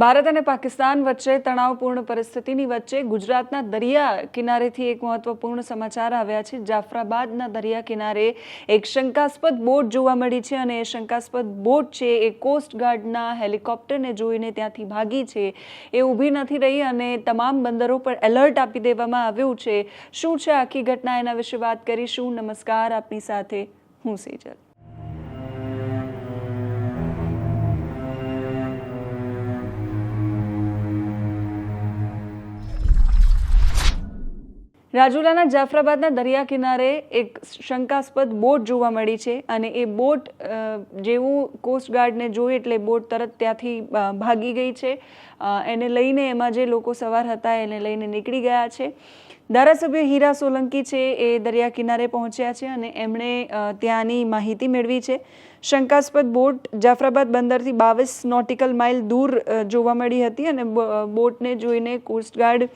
ભારત અને પાકિસ્તાન વચ્ચે તણાવપૂર્ણ પરિસ્થિતિની વચ્ચે ગુજરાતના દરિયા કિનારેથી એક મહત્વપૂર્ણ સમાચાર આવ્યા છે. જાફરાબાદના દરિયા કિનારે એક શંકાસ્પદ બોટ જોવા મળી છે અને એ શંકાસ્પદ બોટ છે એ કોસ્ટગાર્ડના હેલિકોપ્ટરને જોઈને ત્યાંથી ભાગી છે. એ ઊભી નથી રહી અને તમામ બંદરો પર એલર્ટ આપી દેવામાં આવ્યું છે. શું છે આખી ઘટના એના વિશે વાત કરીશું. નમસ્કાર, આપની સાથે હું સેજલ. રાજુલાના જાફરાબાદના દરિયા કિનારે એક શંકાસ્પદ બોટ જોવા મળી છે અને એ બોટ જેવું કોસ્ટગાર્ડને જોઈ એટલે બોટ તરત ત્યાંથી ભાગી ગઈ છે. એને લઈને એમાં જે લોકો સવાર હતા એને લઈને નીકળી ગયા છે. ધારાસભ્ય હીરા સોલંકી છે એ દરિયા કિનારે પહોંચ્યા છે અને એમણે ત્યાંની માહિતી મેળવી છે. શંકાસ્પદ બોટ જાફરાબાદ બંદરથી બાવીસ નોટિકલ માઇલ દૂર જોવા મળી હતી અને બોટને જોઈને કોસ્ટગાર્ડ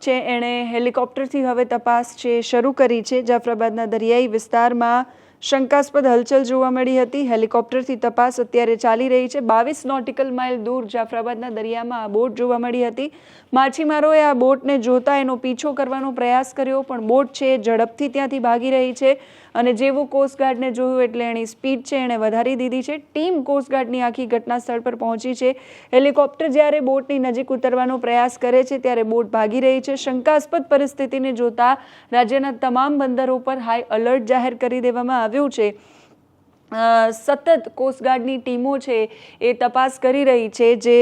છે. એણે હેલિકોપ્ટરથી હવે તપાસ છે, શરૂ કરી છે. જાફરાબાદના દરિયાઈ વિસ્તારમાં શંકાસ્પદ હલચલ જોવા મળી હતી. હેલિકોપ્ટરથી તપાસ અત્યારે ચાલી રહી છે. બાવીસ નોટિકલ માઇલ દૂર જાફરાબાદના દરિયામાં આ બોટ જોવા મળી હતી. માછીમારોએ આ બોટને જોતા એનો પીછો કરવાનો પ્રયાસ કર્યો, પણ બોટ છે, ઝડપથી ત્યાંથી ભાગી રહી છે. અને જેવું કોસ્ટગાર્ડને જોયું એટલે એની સ્પીડ છે, એણે વધારી દીધી છે. ટીમ કોસ્ટગાર્ડની આખી ઘટના સ્થળ પર પહોંચી છે. હેલિકોપ્ટર જ્યારે બોટની નજીક ઉતરવાનો પ્રયાસ કરે છે, ત્યારે બોટ ભાગી રહી છે. શંકાસ્પદ પરિસ્થિતિને જોતા રાજ્યના તમામ બંદરો પર હાઈ અલર્ટ જાહેર કરી દેવામાં આવ્યું છે. સતત કોસ્ટગાર્ડની ટીમો છે એ તપાસ કરી રહી છે જે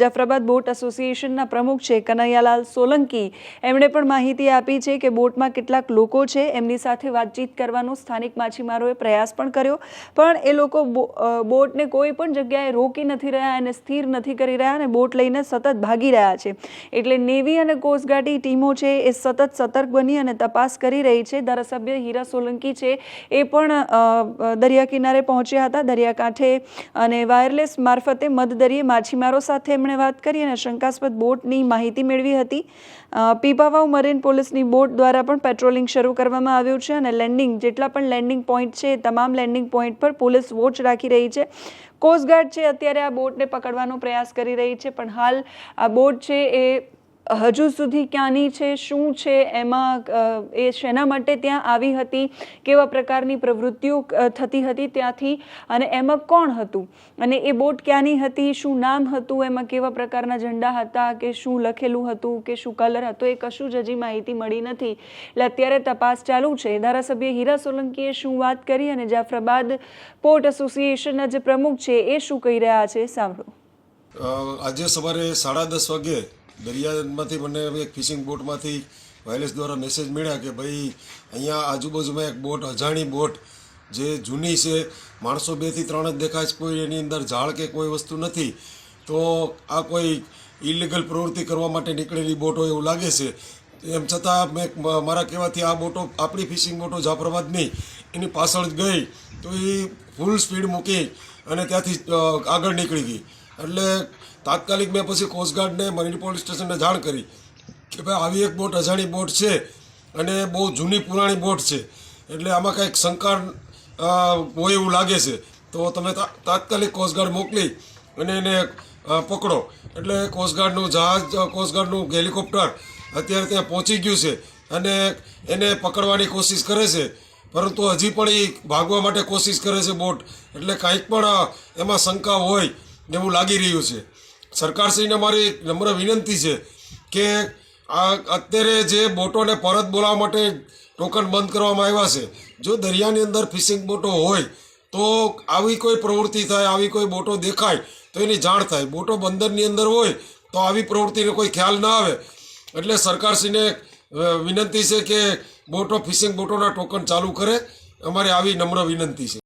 જાફરાબાદ બોટ એસોસિએશનના પ્રમુખ છે કનૈયાલાલ સોલંકી. એમણે પણ માહિતી આપી છે કે બોટમાં કેટલાક લોકો છે, એમની સાથે વાતચીત કરવાનો સ્થાનિક માછીમારોએ પ્રયાસ પણ કર્યો. પણ એ લોકો બોટને કોઈ પણ જગ્યાએ રોકી નથી રહ્યા અને સ્થિર નથી કરી રહ્યા અને બોટ લઈને સતત ભાગી રહ્યા છે. એટલે નેવી અને કોસ્ટગાર્ડની ટીમો છે એ સતત સતર્ક બની અને તપાસ કરી રહી છે. ધારાસભ્ય હીરા સોલંકી છે એ પણ દરિયા કિનારે પહોંચ્યા હતા દરિયાકાંઠે અને વાયરલેસ મારફતે મધદરિયે માછીમારો સાથે એમણે વાત કરી અને શંકાસ્પદ બોટની માહિતી મેળવી હતી. પીપાવાવ મરીન પોલીસની બોટ દ્વારા પણ પેટ્રોલિંગ શરૂ કરવામાં આવ્યું છે અને લેન્ડિંગ જેટલા પણ લેન્ડિંગ પોઈન્ટ છે તમામ લેન્ડિંગ પોઈન્ટ પર પોલીસ વોચ રાખી રહી છે. કોસ્ટગાર્ડ છે, અત્યારે આ બોટને પકડવાનો પ્રયાસ કરી રહી છે, પણ હાલ આ બોટ છે એ હજુ સુધી ક્યાંની છે, શું છે, એમાં એ શેના માટે ત્યાં આવી હતી, કેવા પ્રકારની પ્રવૃત્તિઓ થતી હતી ત્યાંથી અને એમાં કોણ હતું? અને એ બોટ ક્યાંની હતી, શું નામ હતું, એમાં કેવા પ્રકારના ઝંડા હતા, કે શું લખેલું હતું, કે શું કલર હતો, એ કશું જ હજી માહિતી મળી નથી. એટલે અત્યારે તપાસ ચાલુ છે. ધારાસભ્ય હીરા સોલંકીએ શું વાત કરી અને જાફરાબાદ પોર્ટ એસોસિએશનના જે પ્રમુખ છે, એ શું કહી રહ્યા છે? સાંભળો. આજે સવારે સાડા દસ વાગે દરિયામાંથી મને એક ફિશિંગ બોટમાંથી વાયરલેસ દ્વારા મેસેજ મળ્યા કે ભાઈ, અહીંયા આજુબાજુમાં એક બોટ અજાણી બોટ જે જૂની છે, માણસો બેથી ત્રણ જ દેખાય છે, કોઈ એની અંદર ઝાડ કે કોઈ વસ્તુ નથી. તો આ કોઈ ઇલીગલ પ્રવૃત્તિ કરવા માટે નીકળેલી બોટ હોય એવું લાગે છે. એમ છતાં મેં મારા કહેવાથી આ બોટો આપણી ફિશિંગ બોટો જાફરાબાદની એની પાછળ જ ગઈ. તો એ ફૂલ સ્પીડ મૂકી અને ત્યાંથી આગળ નીકળી ગઈ. એટલે તાત્કાલિક મેં પછી કોસ્ટગાર્ડને મરીન પોલીસ સ્ટેશનને જાણ કરી કે ભાઈ આવી એક બોટ અજાણી બોટ છે અને બહુ જૂની પુરાણી બોટ છે. એટલે આમાં કંઈક શંકા હોય એવું લાગે છે. તો તમે તાત્કાલિક કોસ્ટગાર્ડ મોકલી અને એને પકડો. એટલે કોસ્ટગાર્ડનું જહાજ કોસ્ટગાર્ડનું હેલિકોપ્ટર અત્યારે ત્યાં પહોંચી ગયું છે અને એને પકડવાની કોશિશ કરે છે. પરંતુ હજી પણ એ ભાગવા માટે કોશિશ કરે છે બોટ. એટલે કાંઈક પણ એમાં શંકા હોય એવું લાગી રહ્યું છે. સરકારશ્રીને મારી નમ્ર વિનંતી છે કે આ અત્યારે જે બોટોને પરત બોલાવવા માટે ટોકન બંધ કરવામાં આવ્યા છે, જો દરિયાની અંદર ફિશિંગ બોટો હોય, તો આવી કોઈ પ્રવૃત્તિ થાય, આવી કોઈ બોટો દેખાય, તો એની જાણ થાય. બોટો બંદરની અંદર હોય, તો આવી પ્રવૃત્તિનો કોઈ ખ્યાલ ના આવે. એટલે સરકારશ્રીને વિનંતી છે કે બોટો, ફિશિંગ બોટોના ટોકન ચાલુ કરે. અમારી આવી નમ્ર વિનંતી છે.